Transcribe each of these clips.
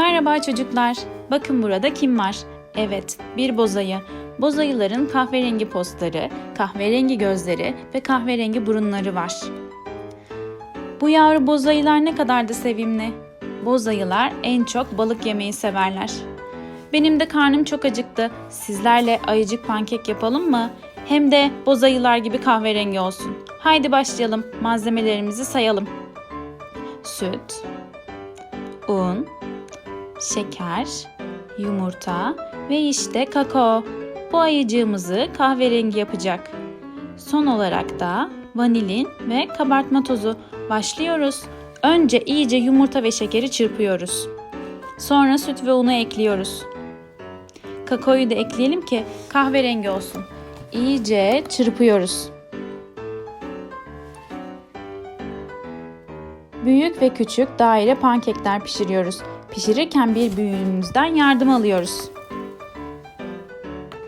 Merhaba çocuklar. Bakın burada kim var? Evet, bir bozayı. Bozayıların kahverengi postları, kahverengi gözleri ve kahverengi burunları var. Bu yavru bozayılar ne kadar da sevimli. Bozayılar en çok balık yemeyi severler. Benim de karnım çok acıktı. Sizlerle ayıcık pankek yapalım mı? Hem de bozayılar gibi kahverengi olsun. Haydi başlayalım. Malzemelerimizi sayalım. Süt, un, şeker, yumurta ve işte kakao. Bu ayıcığımızı kahverengi yapacak. Son olarak da vanilin ve kabartma tozu. Başlıyoruz. Önce iyice yumurta ve şekeri çırpıyoruz. Sonra süt ve unu ekliyoruz. Kakaoyu da ekleyelim ki kahverengi olsun. İyice çırpıyoruz. Büyük ve küçük daire pankekler pişiriyoruz. Pişirirken bir büyüğümüzden yardım alıyoruz.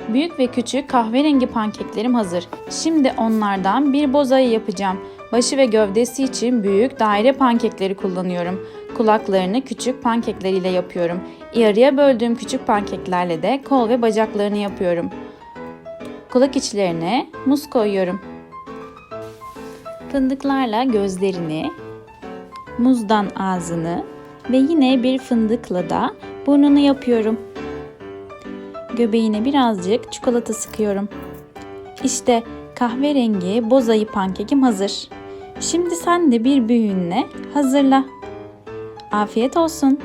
Büyük ve küçük kahverengi pankeklerim hazır. Şimdi onlardan bir bozayı yapacağım. Başı ve gövdesi için büyük daire pankekleri kullanıyorum. Kulaklarını küçük pankekleriyle yapıyorum. Yarıya böldüğüm küçük pankeklerle de kol ve bacaklarını yapıyorum. Kulak içlerine muz koyuyorum. Fındıklarla gözlerini, muzdan ağzını ve yine bir fındıkla da burnunu yapıyorum. Göbeğine birazcık çikolata sıkıyorum. İşte kahverengi bozayı pankekim hazır. Şimdi sen de bir büyüğünle hazırla. Afiyet olsun.